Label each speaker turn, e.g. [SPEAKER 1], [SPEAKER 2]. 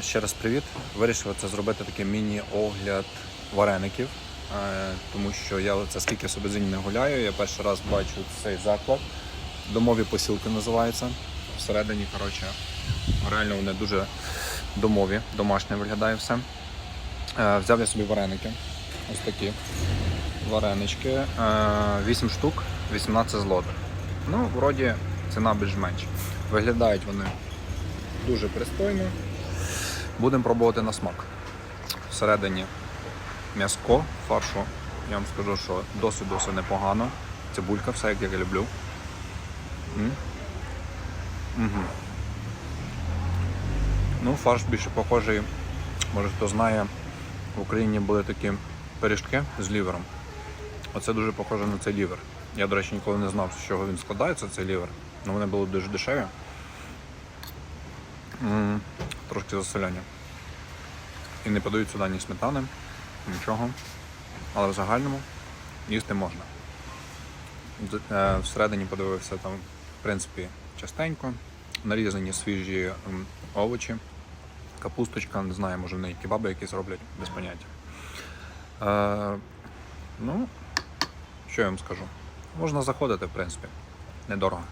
[SPEAKER 1] Ще раз привіт. Вирішив це зробити такий міні-огляд вареників, тому що я це скільки собі зині не гуляю. Я перший раз бачу цей заклад. Домові посілки називаються. Всередині, коротше, реально вони дуже домові, домашнє виглядає все. Взяв я собі вареники. Ось такі варенички. Е, 8 штук, 18 злотих. Ну, вроді ціна більш-менш. Виглядають вони дуже пристойно. Будемо пробувати на смак. Всередині м'яско, фаршу. Я вам скажу, що досить-досить непогано. Цибулька, все як я люблю. Мгм. Ну, фарш більше похожий, може хто знає, в Україні були такі пиріжки з лівером. Оце дуже похоже на цей лівер. Я, до речі, ніколи не знав, з чого він складається, цей лівер. Ну, вони були дуже дешеві. М, Трошки заселяння. І не подають сюди ні сметани, нічого. Але в загальному їсти можна. Е, Всередині подивився там, в принципі, частенько. Нарізані свіжі овочі, капусточка, не знаю, може в неї кебаби якісь роблять, без поняття. Е, ну, що я вам скажу? Можна заходити, в принципі, недорого.